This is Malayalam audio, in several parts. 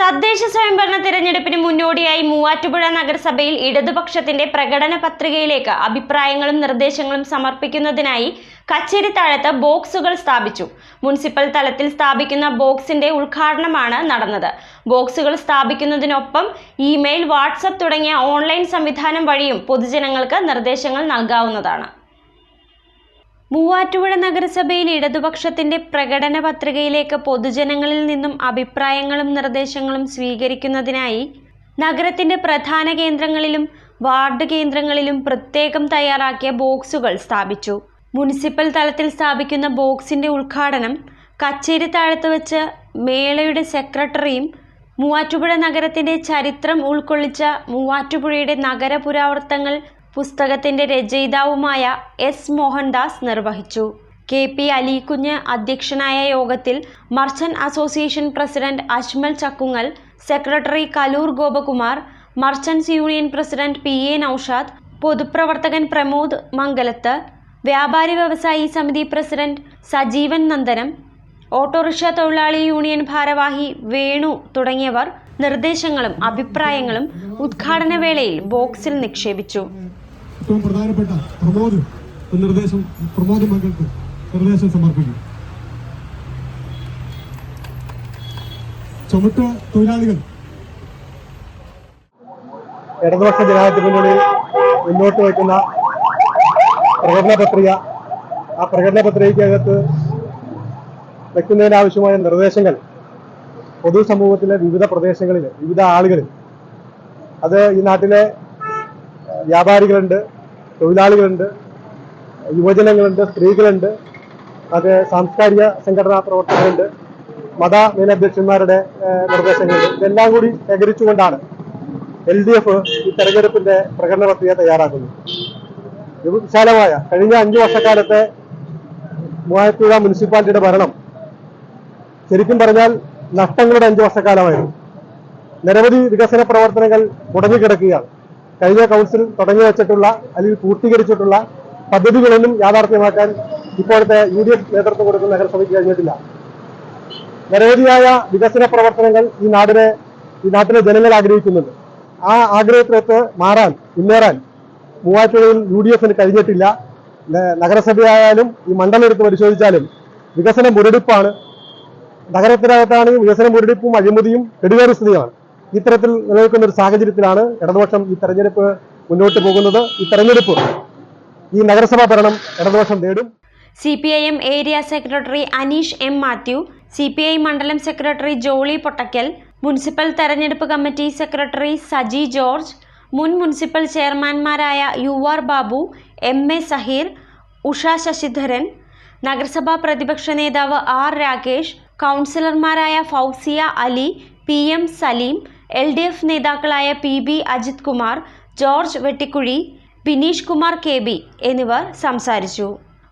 തദ്ദേശ സ്വയംഭരണ തിരഞ്ഞെടുപ്പിന് മുന്നോടിയായി മൂവാറ്റുപുഴ നഗരസഭയിൽ ഇടതുപക്ഷത്തിന്റെ പ്രകടന പത്രികയിലേക്ക് അഭിപ്രായങ്ങളും നിർദ്ദേശങ്ങളും സമർപ്പിക്കുന്നതിനായി കച്ചേരിത്താഴത്ത് ബോക്സുകൾ സ്ഥാപിച്ചു. മുനിസിപ്പൽ തലത്തിൽ സ്ഥാപിക്കുന്ന ബോക്സിന്റെ ഉദ്ഘാടനമാണ് നടന്നത്. ബോക്സുകൾ സ്ഥാപിക്കുന്നതിനൊപ്പം ഇമെയിൽ വാട്സപ്പ് തുടങ്ങിയ ഓൺലൈൻ സംവിധാനം വഴിയും പൊതുജനങ്ങൾക്ക് നിർദ്ദേശങ്ങൾ നൽകാവുന്നതാണ്. മൂവാറ്റുപുഴ നഗരസഭയിൽ ഇടതുപക്ഷത്തിന്റെ പ്രകടന പത്രികയിലേക്ക് പൊതുജനങ്ങളിൽ നിന്നും അഭിപ്രായങ്ങളും നിർദ്ദേശങ്ങളും സ്വീകരിക്കുന്നതിനായി നഗരത്തിന്റെ പ്രധാന കേന്ദ്രങ്ങളിലും വാർഡ് കേന്ദ്രങ്ങളിലും പ്രത്യേകം തയ്യാറാക്കിയ ബോക്സുകൾ സ്ഥാപിച്ചു. മുനിസിപ്പൽ തലത്തിൽ സ്ഥാപിക്കുന്ന ബോക്സിന്റെ ഉദ്ഘാടനം കച്ചേരി താഴത്ത് വെച്ച് മേളയുടെ സെക്രട്ടറിയും മൂവാറ്റുപുഴ നഗരത്തിന്റെ ചരിത്രം ഉൾക്കൊള്ളിച്ച മൂവാറ്റുപുഴയുടെ നഗര പുരാവൃത്തങ്ങൾ പുസ്തകത്തിന്റെ രചയിതാവുമായ എസ് മോഹൻദാസ് നിർവഹിച്ചു. കെ പി അലിക്കുഞ്ഞ് അധ്യക്ഷനായ യോഗത്തിൽ merchant association president Ajmal Chakkungal secretary Kaloor Gopakumar merchants union president P A Noushad പൊതുപ്രവർത്തകൻ പ്രമോദ് മംഗലത്ത് വ്യാപാരി വ്യവസായി സമിതി പ്രസിഡന്റ് സജീവൻ നന്ദനം ഓട്ടോറിക്ഷ തൊഴിലാളി യൂണിയൻ ഭാരവാഹി വേണു തുടങ്ങിയവർ നിർദ്ദേശങ്ങളും അഭിപ്രായങ്ങളും ഉദ്ഘാടന വേളയിൽ ബോക്സിൽ നിക്ഷേപിച്ചു. ഏറ്റവും പ്രധാനപ്പെട്ട പ്രമോദ് നിർദ്ദേശം പ്രമോദ് മകൾക്ക് നിർദ്ദേശം സമർപ്പിക്കും. ചുമട്ട് തൊഴിലാളികൾ. ഇടതുപക്ഷ ജനാധിപത്യ മുന്നണി മുന്നോട്ട് വയ്ക്കുന്ന പ്രകടന പത്രിക ആ പ്രകടന പത്രികയ്ക്കകത്ത് വെക്കുന്നതിനാവശ്യമായ നിർദ്ദേശങ്ങൾ പൊതുസമൂഹത്തിലെ വിവിധ പ്രദേശങ്ങളിൽ വിവിധ ആളുകളിൽ. അത് ഈ നാട്ടിലെ വ്യാപാരികളുണ്ട് തൊഴിലാളികളുണ്ട് യുവജനങ്ങളുണ്ട് സ്ത്രീകളുണ്ട് അത് സാംസ്കാരിക സംഘടനാ പ്രവർത്തകരുണ്ട് മത മേലധ്യക്ഷന്മാരുടെ നിർദ്ദേശങ്ങൾ ഇതെല്ലാം കൂടി ശേഖരിച്ചുകൊണ്ടാണ് എൽ ഡി എഫ് ഈ തെരഞ്ഞെടുപ്പിന്റെ പ്രകടന പത്രിക തയ്യാറാക്കുന്നത്. വിശാലമായ കഴിഞ്ഞ അഞ്ചു വർഷക്കാലത്തെ മൂവാറ്റുപുഴ മുനിസിപ്പാലിറ്റിയുടെ ഭരണം ശരിക്കും പറഞ്ഞാൽ നഷ്ടങ്ങളുടെ അഞ്ചു വർഷക്കാലമായിരുന്നു. നിരവധി വികസന പ്രവർത്തനങ്ങൾ മുടങ്ങിക്കിടക്കുകയാണ്. കഴിഞ്ഞ കൗൺസിൽ തുടങ്ങി വെച്ചിട്ടുള്ള അല്ലെങ്കിൽ പൂർത്തീകരിച്ചിട്ടുള്ള പദ്ധതികളൊന്നും യാഥാർത്ഥ്യമാക്കാൻ ഇപ്പോഴത്തെ യു ഡി എഫ് നേതൃത്വം കൊടുക്കുന്ന നഗരസഭയ്ക്ക് കഴിഞ്ഞിട്ടില്ല. നിരവധിയായ വികസന പ്രവർത്തനങ്ങൾ ഈ നാടിനെ ഈ നാട്ടിലെ ജനങ്ങൾ ആഗ്രഹിക്കുന്നുണ്ട്. ആ ആഗ്രഹത്തിനകത്ത് മാറാൻ മുന്നേറാൻ മൂവാറ്റുപുഴയിൽ യു ഡി എഫിന് കഴിഞ്ഞിട്ടില്ല നഗരസഭയായാലും ഈ മണ്ഡലം എടുത്ത് പരിശോധിച്ചാലും വികസന മുരടിപ്പാണ്. നഗരത്തിനകത്താണ് വികസന മുരടിപ്പും അഴിമതിയും കെടുകേറി സ്ഥിതിയാണ് ഇത്തരത്തിൽ നിലനിൽക്കുന്ന ഒരു സാഹചര്യത്തിലാണ് ഇടതുപക്ഷം ഈ തെരഞ്ഞെടുപ്പ് മുന്നോട്ട് പോകുന്നത്. ഈ തെരഞ്ഞെടുപ്പ് ഈ നഗരസഭാ ഭരണം ഇടതുപക്ഷം നേടും. C P I M area secretary Aneesh M Mathew C P I മണ്ഡലം സെക്രട്ടറി ജോളി പൊട്ടക്കൽ മുനിസിപ്പൽ തെരഞ്ഞെടുപ്പ് കമ്മിറ്റി സെക്രട്ടറി സജി ജോർജ് മുൻ municipal ചെയർമാൻമാരായ U R Babu M A Saheer Usha Sasidharan നഗരസഭാ പ്രതിപക്ഷ നേതാവ് ആർ രാകേഷ് കൗൺസിലർമാരായ Fousiya Ali P M Saleem L D F നേതാക്കളായ P B Ajith Kumar George Vettikuzhi Bineesh Kumar K B എന്നിവർ സംസാരിച്ചു.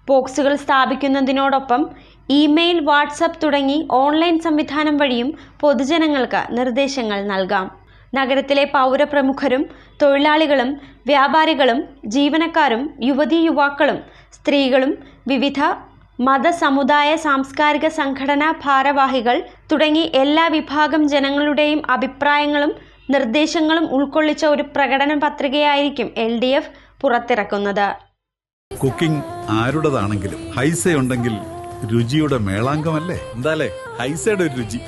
ബോക്സുകൾ സ്ഥാപിക്കുന്നതിനോടൊപ്പം ഇമെയിൽ വാട്സപ്പ് തുടങ്ങി ഓൺലൈൻ സംവിധാനം വഴിയും പൊതുജനങ്ങൾക്ക് നിർദ്ദേശങ്ങൾ നൽകാം. നഗരത്തിലെ പൗരപ്രമുഖരും തൊഴിലാളികളും വ്യാപാരികളും ജീവനക്കാരും യുവതീ യുവാക്കളും സ്ത്രീകളും വിവിധ മത സമുദായ സാംസ്കാരിക സംഘടനാ ഭാരവാഹികൾ തുടങ്ങി എല്ലാ വിഭാഗം ജനങ്ങളുടെയും അഭിപ്രായങ്ങളും നിർദ്ദേശങ്ങളും ഉൾക്കൊള്ളിച്ച ഒരു പ്രകടന പത്രികയായിരിക്കും എൽ ഡി എഫ് പുറത്തിറക്കുന്നത്. കുക്കിംഗ് ആരുടേതാണെങ്കിലും ഹൈസ ഉണ്ടെങ്കിൽ രുചിയുടെ മേളാങ്കമല്ലേ? എന്താലേ? ഹൈസയുടെ ഒരു രുചി.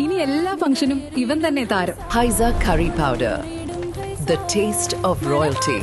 ഇനി എല്ലാ ഫംഗ്ഷനും ഇവൻ തന്നെ താരം. Haisa curry powder. The taste of royalty.